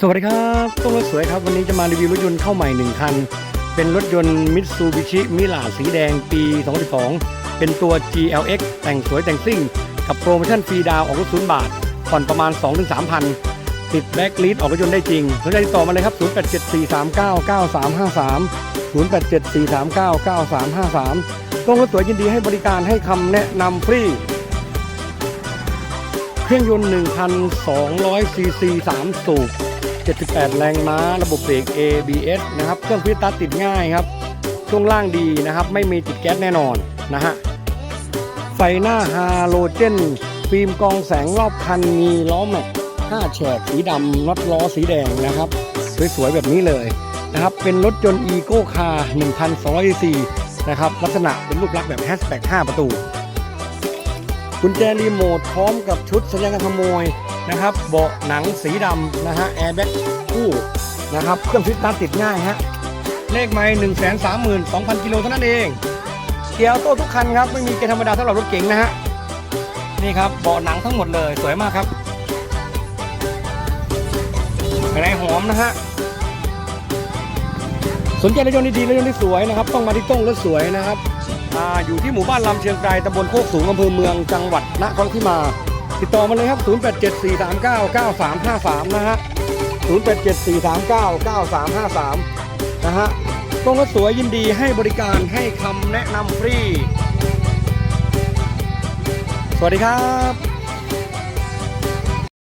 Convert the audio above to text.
สวัสดีครับต้นรถสวยครับ วันนี้จะมารีวิวรถยนต์เข้าใหม่ 1 คัน เป็นรถยนต์มิตซูบิชิมิลาสีแดงปี 2012 เป็นตัว GLX แต่งสวยแต่งซิ่ง กับโปรโมชั่นฟรีดาวออกรถศูนย์บาท ผ่อนประมาณ 2-3 พัน ติดแบ็กลีดออกรถยนต์ได้จริง สนใจติดต่อมาเลยครับ 0874399353 0874399353 ต้นรถสวยยินดีให้บริการให้คำแนะนำฟรีเครื่องยนต์1,200ซีซี3สูบ 78 แรงม้า ระบบเบรก ABS นะครับ เครื่องพิสตาร์ติดง่ายครับ ช่วงล่างดีนะครับ ไม่มีติดแก๊สแน่นอนนะฮะ ไฟหน้าฮาโลเจน ฟิล์มกองแสงรอบคันมีล้อแม็ก5แฉกสีดำน็อตล้อสีแดงนะครับ สวยๆ แบบนี้เลยนะครับ เป็นรถยนต์อีโก้คาร์1,200ซีซีนะครับ ลักษณะเป็นรูปลักษณ์แบบแฮชแบ็ก5ประตู กุญแจรีโมทพร้อมกับชุดสัญญาการขโมยนะครับเบาะหนังสีดำนะฮะแอร์แบ็กคู่นะครับเครื่องฟิตตาติดง่ายฮะเลขไม้หนึ่งแสนสามหมื่นสองพันกิโลเท่านั้นเองเกียร์ออโต้ทุกคันครับไม่มีเกียร์ธรรมดาสำหรับรถเก๋งนะฮะนี่ครับเบาะหนังทั้งหมดเลยสวยมากครับภายในหอมนะฮะ สนใจรถยนต์ดีๆรถยนต์ที่สวยนะครับต้องมาที่ต้งรถสวยนะครับอ่าอยู่ที่หมู่บ้านลำเชียงไกรตำบลโคกสูงอำเภอเมืองจังหวัดนครที่มา ติดต่อมาเลยครับ 0874399353 นะฮะ 0874399353 นะฮะตรงรถสวยยินดีให้บริการให้คำแนะนำฟรี สวัสดีครับ